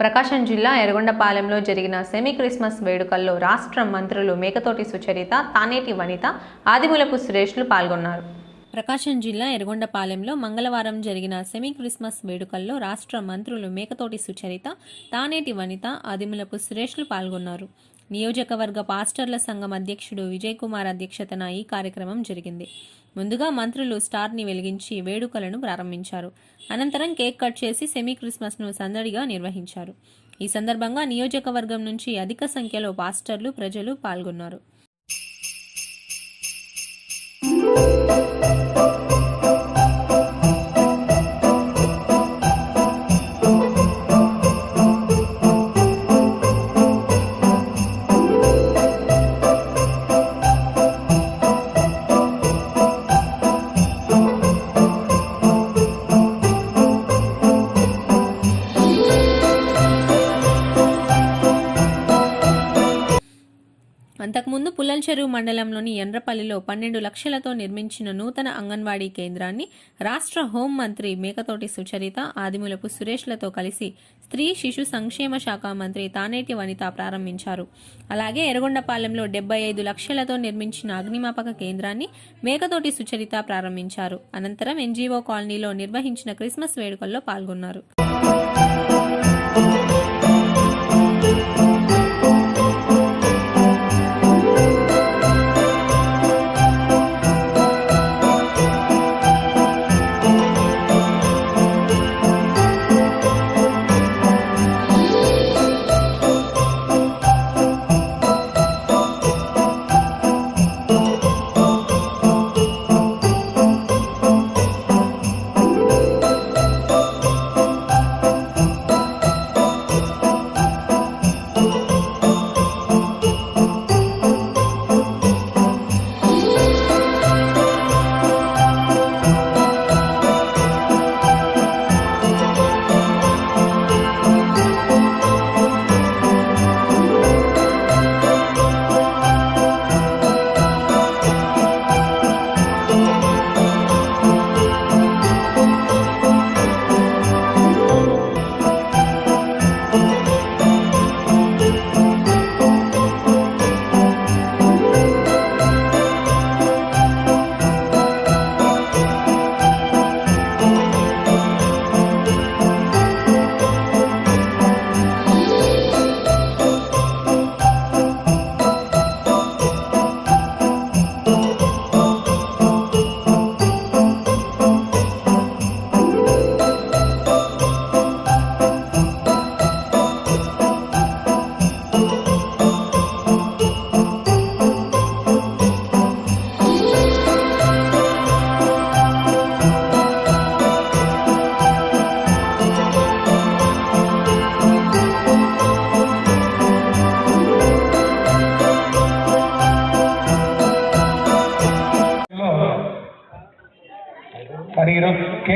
ప్రకాశం జిల్లా ఎర్రగొండపాలెంలో జరిగిన semi Christmas వేడుకల్లో రాష్ట్ర మంత్రులు మేకతోటి సుచరిత తానేటి వనిత ఆదిమూలపు సురేష్లు పాల్గొన్నారు. ప్రకాశం జిల్లా ఎర్రగొండపాలెంలో మంగళవారం జరిగిన సెమీ క్రిస్మస్ వేడుకల్లో రాష్ట్ర మంత్రులు మేకతోటి సుచరిత తానేటి వనిత ఆదిమూలపు సురేష్లు పాల్గొన్నారు. నియోజకవర్గ పాస్టర్ల సంఘం అధ్యక్షుడు విజయ్ కుమార్ అధ్యక్షతన ఈ కార్యక్రమం జరిగింది. ముందుగా మంత్రులు స్టార్ని వెలిగించి వేడుకలను ప్రారంభించారు. అనంతరం కేక్ కట్ చేసి సెమీ క్రిస్మస్ను సందడిగా నిర్వహించారు. ఈ సందర్భంగా నియోజకవర్గం నుంచి అధిక సంఖ్యలో పాస్టర్లు ప్రజలు పాల్గొన్నారు. చెరువు మండలంలోని ఎండ్రపల్లిలో పన్నెండు లక్షలతో నిర్మించిన నూతన అంగన్వాడీ కేంద్రాన్ని రాష్ట్ర హోం మంత్రి మేకతోటి సుచరిత ఆదిమూలపు సురేష్లతో కలిసి స్త్రీ శిశు సంక్షేమ శాఖ మంత్రి తానేటి వనిత ప్రారంభించారు. అలాగే ఎర్రగొండపాలెంలో డెబ్బై ఐదు లక్షలతో నిర్మించిన అగ్నిమాపక కేంద్రాన్ని మేకతోటి సుచరిత ప్రారంభించారు. అనంతరం ఎన్జీఓ కాలనీలో నిర్వహించిన క్రిస్మస్ వేడుకల్లో పాల్గొన్నారు.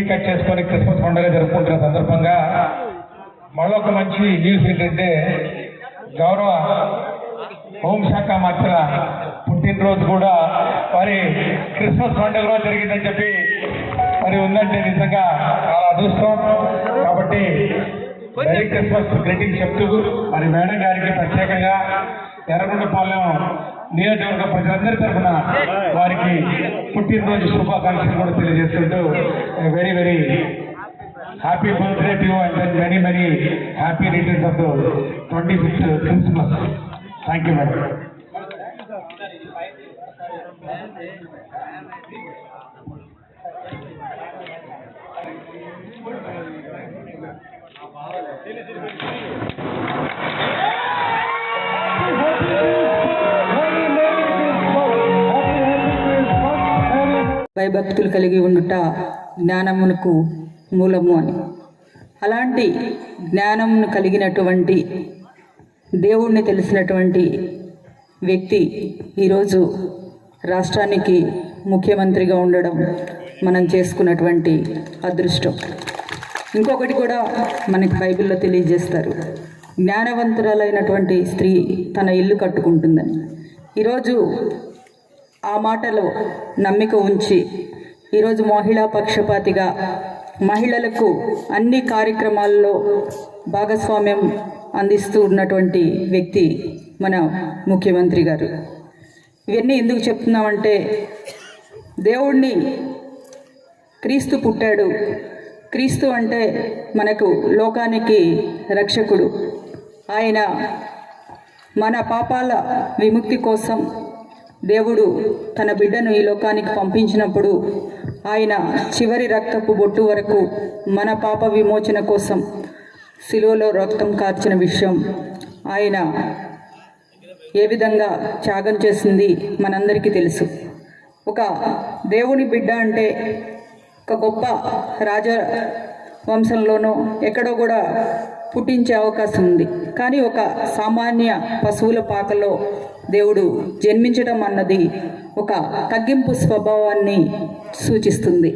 కేక్ కట్ చేసుకొని క్రిస్మస్ పండుగ జరుపుకుంటున్న సందర్భంగా మరొక మంచి న్యూస్ ఏంటంటే గౌరవ హోంశాఖ మంత్రుల పుట్టినరోజు కూడా మరి క్రిస్మస్ పండుగ రోజు జరిగిందని చెప్పి మరి ఉందంటే నిజంగా చాలా అదృష్టం. కాబట్టి మెరీ క్రిస్మస్ గ్రీటింగ్ చెప్తూ మరి మేడం గారికి ప్రత్యేకంగా ఎర్రగొండపాలెం నియోజకవర్గ ప్రజలందరి తరఫున వారికి పుట్టినరోజు శుభాకాంక్షలు కూడా తెలియజేస్తుంటూ very very happy birthday to and then many many happy returns of twenty fifth Christmas thank you madam భయభక్తులు కలిగి ఉన్నట జ్ఞానమునకు మూలము అని. అలాంటి జ్ఞానమును కలిగినటువంటి దేవుణ్ణి తెలిసినటువంటి వ్యక్తి ఈరోజు రాష్ట్రానికి ముఖ్యమంత్రిగా ఉండడం మనం చేసుకున్నటువంటి అదృష్టం. ఇంకొకటి కూడా మనకి బైబిల్లో తెలియజేస్తారు. జ్ఞానవంతురాలైనటువంటి స్త్రీ తన ఇల్లు కట్టుకుంటుందని. ఈరోజు ఆ మాటలో నమ్మిక ఉంచి ఈరోజు మహిళా పక్షపాతిగా మహిళలకు అన్ని కార్యక్రమాల్లో భాగస్వామ్యం అందిస్తూ ఉన్నటువంటి వ్యక్తి మన ముఖ్యమంత్రి గారు. ఇవన్నీ ఎందుకు చెప్తున్నామంటే దేవుణ్ణి క్రీస్తు పుట్టాడు. క్రీస్తు అంటే మనకు లోకానికి రక్షకుడు. ఆయన మన పాపాల విముక్తి కోసం దేవుడు తన బిడ్డను ఈ లోకానికి పంపించినప్పుడు ఆయన చివరి రక్తపు బొట్టు వరకు మన పాప విమోచన కోసం శిలువలో రక్తం కార్చిన విషయం ఆయన ఏ విధంగా త్యాగం చేసింది మనందరికీ తెలుసు. ఒక దేవుని బిడ్డ అంటే ఒక గొప్ప రాజ వంశంలోనో ఎక్కడో కూడా పుట్టించే అవకాశం ఉంది. కానీ ఒక సామాన్య పశువుల పాకలో దేవుడు జన్మించడం అన్నది ఒక తగ్గింపు స్వభావాన్ని సూచిస్తుంది.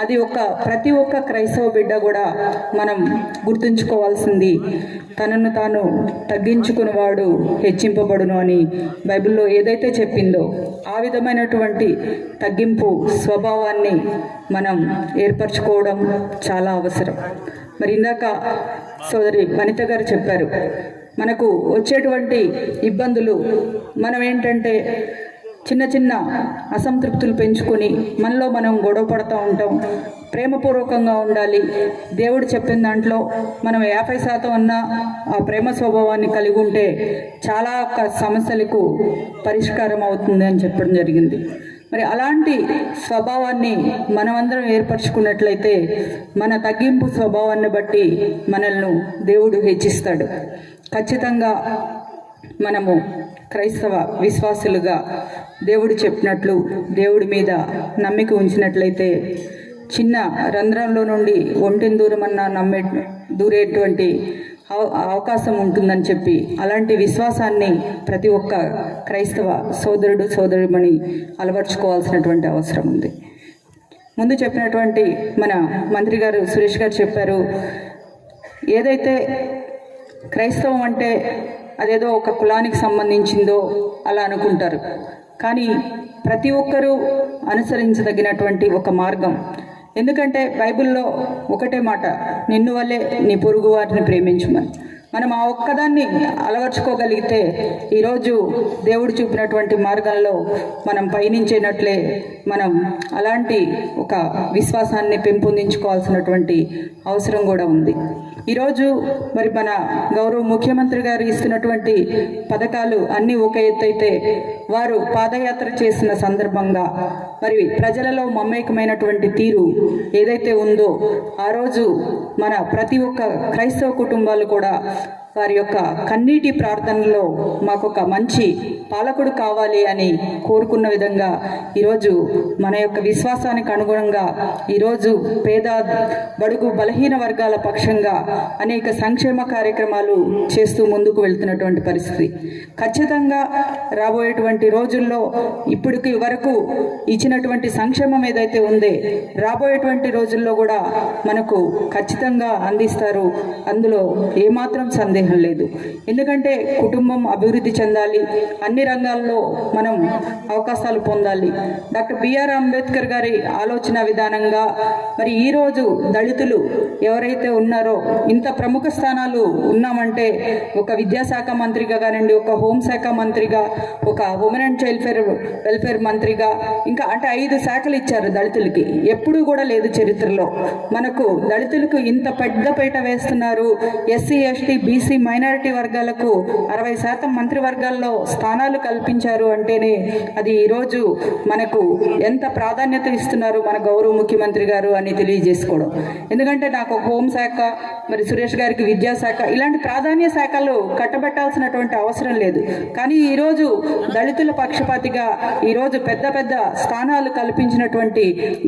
అది ఒక ప్రతి ఒక్క క్రైస్తవ బిడ్డ కూడా మనం గుర్తుంచుకోవాల్సింది. తనను తాను తగ్గించుకునేవాడు హెచ్చింపబడును అని బైబిల్లో ఏదైతే చెప్పిందో ఆ విధమైనటువంటి తగ్గింపు స్వభావాన్ని మనం ఏర్పరచుకోవడం చాలా అవసరం. మరి ఇందాక సోదరి వనిత గారు చెప్పారు మనకు వచ్చేటువంటి ఇబ్బందులు మనం ఏంటంటే చిన్న చిన్న అసంతృప్తులు పెంచుకొని మనలో మనం గొడవ పడుతూ ఉంటాం ప్రేమపూర్వకంగా ఉండాలి. దేవుడు చెప్పిన దాంట్లో మనం యాభై శాతం అన్నా ఆ ప్రేమ స్వభావాన్ని కలిగి ఉంటే చాలా సమస్యలకు పరిష్కారం అవుతుంది అని చెప్పడం జరిగింది. మరి అలాంటి స్వభావాన్ని మనమందరం ఏర్పరచుకున్నట్లయితే మన తగ్గింపు స్వభావాన్ని బట్టి మనల్ని దేవుడు హెచ్చిస్తాడు. ఖచ్చితంగా మనము క్రైస్తవ విశ్వాసులుగా దేవుడు చెప్పినట్లు దేవుడి మీద నమ్మిక ఉంచినట్లయితే చిన్న రంధ్రంలో నుండి ఒంటిని దూరమన్నా నమ్మే దూరేటువంటి అవకాశం ఉంటుందని చెప్పి అలాంటి విశ్వాసాన్ని ప్రతి ఒక్క క్రైస్తవ సోదరుడు సోదరుమణి అలవర్చుకోవాల్సినటువంటి అవసరం ఉంది. ముందు చెప్పినటువంటి మన మంత్రి గారు సురేష్ గారు చెప్పారు ఏదైతే క్రైస్తవం అంటే అదేదో ఒక కులానికి సంబంధించిందో అలా అనుకుంటారు. కానీ ప్రతి ఒక్కరూ అనుసరించదగినటువంటి ఒక మార్గం ఎందుకంటే బైబిల్లో ఒకటే మాట నిన్ను వల్లే నీ పొరుగు వారిని ప్రేమించమని మనం ఆ ఒక్కదాన్ని అలవర్చుకోగలిగితే ఈరోజు దేవుడు చూపినటువంటి మార్గంలో మనం పయనించేనట్లే మనం అలాంటి ఒక విశ్వాసాన్ని పెంపొందించుకోవాల్సినటువంటి అవసరం కూడా ఉంది. ఈరోజు మరి మన గౌరవ ముఖ్యమంత్రి గారు ఇస్తున్నటువంటి పథకాలు అన్నీ ఒక ఎత్తు అయితే వారు పాదయాత్ర చేసిన సందర్భంగా మరి ప్రజలలో మమేకమైనటువంటి తీరు ఏదైతే ఉందో ఆ రోజు మన ప్రతి ఒక్క క్రైస్తవ కుటుంబాలు కూడా వారి యొక్క కన్నీటి ప్రార్థనలో మాకు ఒక మంచి పాలకుడు కావాలి అని కోరుకున్న విధంగా ఈరోజు మన యొక్క విశ్వాసానికి అనుగుణంగా ఈరోజు పేద బడుగు బలహీన వర్గాల పక్షంగా అనేక సంక్షేమ కార్యక్రమాలు చేస్తూ ముందుకు వెళ్తున్నటువంటి పరిస్థితి. ఖచ్చితంగా రాబోయేటువంటి రోజుల్లో ఇప్పటికి వరకు ఇచ్చినటువంటి సంక్షేమం ఏదైతే ఉందే రాబోయేటువంటి రోజుల్లో కూడా మనకు ఖచ్చితంగా అందిస్తారు. అందులో ఏమాత్రం సందేహం లేదు. ఎందుకంటే కుటుంబం అభివృద్ధి చెందాలి. అన్ని రంగాల్లో మనం అవకాశాలు పొందాలి. డాక్టర్ బిఆర్ అంబేద్కర్ గారి ఆలోచన విధానంగా మరి ఈరోజు దళితులు ఎవరైతే ఉన్నారో ఇంత ప్రముఖ స్థానాలు ఉన్నామంటే ఒక విద్యాశాఖ మంత్రిగా కానివ్వండి ఒక హోంశాఖ మంత్రిగా ఒక women and child fare welfare మంత్రిగా ఇంకా అంటే ఐదు శాఖలు ఇచ్చారు దళితులకి. ఎప్పుడూ కూడా లేదు చరిత్రలో. మనకు దళితులకు ఇంత పెద్ద పీట వేస్తున్నారు ఎస్సీ ఎస్టీ బీసీ మైనారిటీ వర్గాలకు అరవై శాతం మంత్రివర్గాల్లో స్థానాలు కల్పించారు అంటేనే అది ఈరోజు మనకు ఎంత ప్రాధాన్యత ఇస్తున్నారు మన గౌరవ ముఖ్యమంత్రి గారు అని తెలియజేసుకోవడం. ఎందుకంటే నాకు ఒక హోంశాఖ మరి సురేష్ గారికి విద్యాశాఖ ఇలాంటి ప్రాధాన్య శాఖలు కట్టబెట్టాల్సినటువంటి అవసరం లేదు. కానీ ఈరోజు దళితుల పక్షపాతిగా ఈరోజు పెద్ద పెద్ద స్థానాలు కల్పించినటువంటి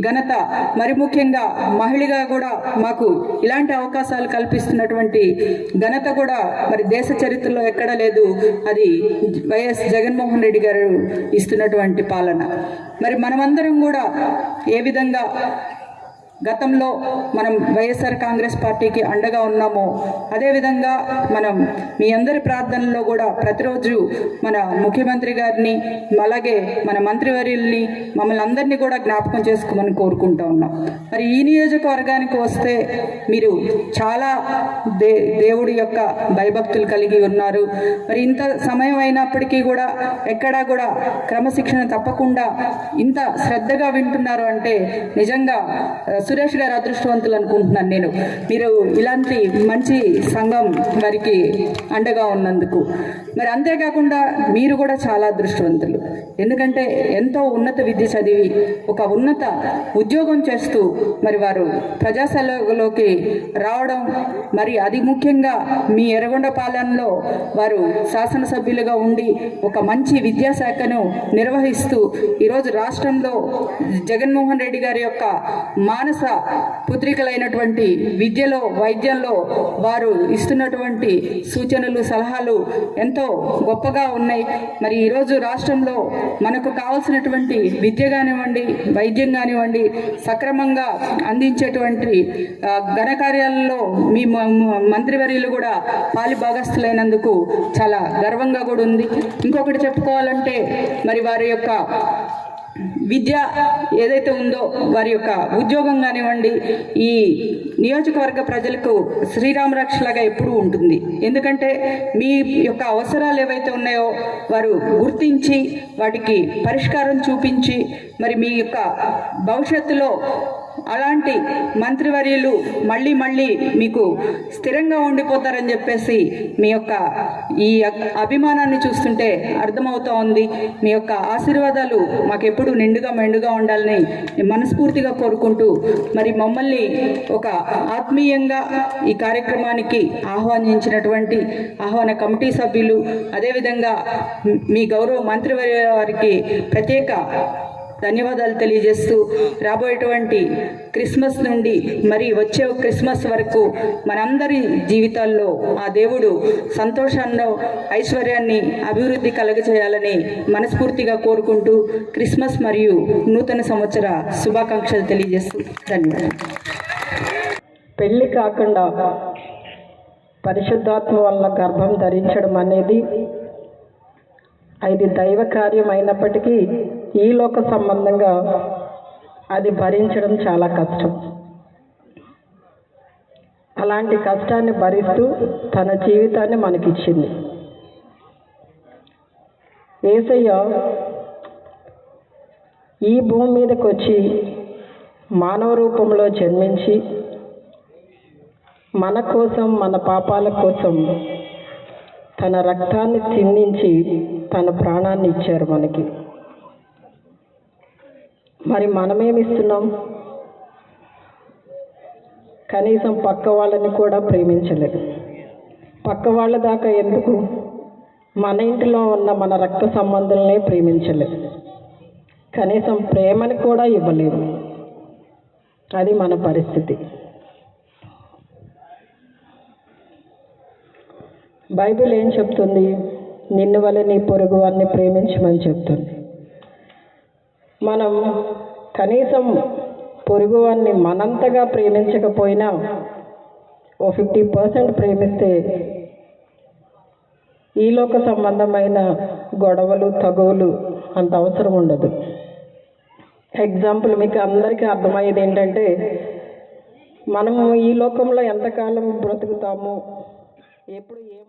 ఘనత మరి ముఖ్యంగా మహిళగా కూడా మాకు ఇలాంటి అవకాశాలు కల్పిస్తున్నటువంటి ఘనత కూడా మరి దేశ చరిత్రలో ఎక్కడ లేదు. అది వైఎస్ జగన్మోహన్ రెడ్డి గారు ఇస్తున్నటువంటి పాలన. మరి మనమందరం కూడా ఏ విధంగా గతంలో మనం వైఎస్ఆర్ కాంగ్రెస్ పార్టీకి అండగా ఉన్నామో అదేవిధంగా మనం మీ అందరి ప్రార్థనలో కూడా ప్రతిరోజు మన ముఖ్యమంత్రి గారిని అలాగే మన మంత్రివర్యుల్ని మమ్మల్ని అందరినీ కూడా జ్ఞాపకం చేసుకోమని కోరుకుంటా ఉన్నాం. మరి ఈ నియోజకవర్గానికి వస్తే మీరు చాలా దే దేవుడి యొక్క భయభక్తులు కలిగి ఉన్నారు. మరి ఇంత సమయం అయినప్పటికీ కూడా ఎక్కడా కూడా క్రమశిక్షణ తప్పకుండా ఇంత శ్రద్ధగా వింటున్నారు అంటే నిజంగా సురేష్ గారు అదృష్టవంతులు అనుకుంటున్నాను నేను. మీరు ఇలాంటి మంచి సంఘం వారికి అండగా ఉన్నందుకు. మరి అంతేకాకుండా మీరు కూడా చాలా అదృష్టవంతులు. ఎందుకంటే ఎంతో ఉన్నత విద్య చదివి ఒక ఉన్నత ఉద్యోగం చేస్తూ మరి వారు ప్రజాసేవలోకి రావడం మరి అది ముఖ్యంగా మీ ఎర్రగొండపాలెంలో వారు శాసనసభ్యులుగా ఉండి ఒక మంచి విద్యాశాఖను నిర్వహిస్తూ ఈరోజు రాష్ట్రంలో జగన్మోహన్ రెడ్డి గారి యొక్క మానస పుత్రికలైనటువంటి విద్యలో వైద్యంలో వారు ఇస్తున్నటువంటి సూచనలు సలహాలు ఎంతో గొప్పగా ఉన్నాయి. మరి ఈరోజు రాష్ట్రంలో మనకు కావాల్సినటువంటి విద్య కానివ్వండి వైద్యం కానివ్వండి సక్రమంగా అందించేటువంటి ఘనకార్యాలలో మీ మ- మంత్రివర్యులు కూడా పాలి భాగస్థులైనందుకు చాలా గర్వంగా కూడా ఉంది. ఇంకొకటి చెప్పుకోవాలంటే మరి వారి యొక్క విద్య ఏదైతే ఉందో వారి యొక్క ఉద్యోగం కానివ్వండి ఈ నియోజకవర్గ ప్రజలకు శ్రీరామ రక్షలాగా ఎప్పుడూ ఉంటుంది. ఎందుకంటే మీ యొక్క అవసరాలు ఏవైతే ఉన్నాయో వారు గుర్తించి వాటికి పరిష్కారం చూపించి మరి మీ యొక్క భవిష్యత్తులో అలాంటి మంత్రివర్యులు మళ్ళీ మళ్ళీ మీకు స్థిరంగా ఉండిపోతారని చెప్పేసి మీ యొక్క ఈ అభిమానాన్ని చూస్తుంటే అర్థమవుతా ఉంది. మీ యొక్క ఆశీర్వాదాలు మాకెప్పుడు నిండుగా మెండుగా ఉండాలని మనస్ఫూర్తిగా కోరుకుంటూ మరి మమ్మల్ని ఒక ఆత్మీయంగా ఈ కార్యక్రమానికి ఆహ్వానించినటువంటి ఆహ్వాన కమిటీ సభ్యులు అదేవిధంగా మీ గౌరవ మంత్రివర్య వారికి ప్రత్యేక ధన్యవాదాలు తెలియజేస్తూ రాబోయేటువంటి క్రిస్మస్ నుండి మరి వచ్చే క్రిస్మస్ వరకు మనందరి జీవితాల్లో ఆ దేవుడు సంతోషాన్ని ఐశ్వర్యాన్ని అభివృద్ధి కలగచేయాలని మనస్ఫూర్తిగా కోరుకుంటూ క్రిస్మస్ మరియు నూతన సంవత్సర శుభాకాంక్షలు తెలియజేస్తూ ధన్యవాదాలు. పెళ్ళి కాకుండా పరిశుద్ధాత్మ వల్ల గర్భం ధరించడం అనేది అది దైవ కార్యం అయినప్పటికీ ఈ లోక సంబంధంగా అది భరించడం చాలా కష్టం. అలాంటి కష్టాన్ని భరిస్తూ తన జీవితాన్ని మనకిచ్చింది. ఏసయ్య ఈ భూమి మీదకి వచ్చి మానవ రూపంలో జన్మించి మన కోసం మన పాపాల కోసం తన రక్తాన్ని చిందించి తన ప్రాణాన్ని ఇచ్చారు మనకి. మరి మనమేమిస్తున్నాం? కనీసం పక్క వాళ్ళని కూడా ప్రేమించలేదు పక్క వాళ్ళ దాకా ఎందుకు? మన ఇంటిలో ఉన్న మన రక్త సంబంధులనే ప్రేమించలేదు కనీసం ప్రేమని కూడా ఇవ్వలేము అది మన పరిస్థితి. బైబిల్ ఏం చెప్తుంది? నిన్ను వల్ల నీ పొరుగు వారిని ప్రేమించమని చెప్తుంది. మనం కనీసం పొరుగు వారిని మనంతగా ప్రేమించకపోయినా ఓ ఫిఫ్టీ పర్సెంట్ ప్రేమిస్తే ఈలోక సంబంధమైన గొడవలు తగువులు అంత అవసరం ఉండదు. ఎగ్జాంపుల్ మీకు అందరికీ అర్థమయ్యేది ఏంటంటే మనము ఈ లోకంలో ఎంతకాలం బ్రతుకుతాము? ఎప్పుడు ఏమవుతుంది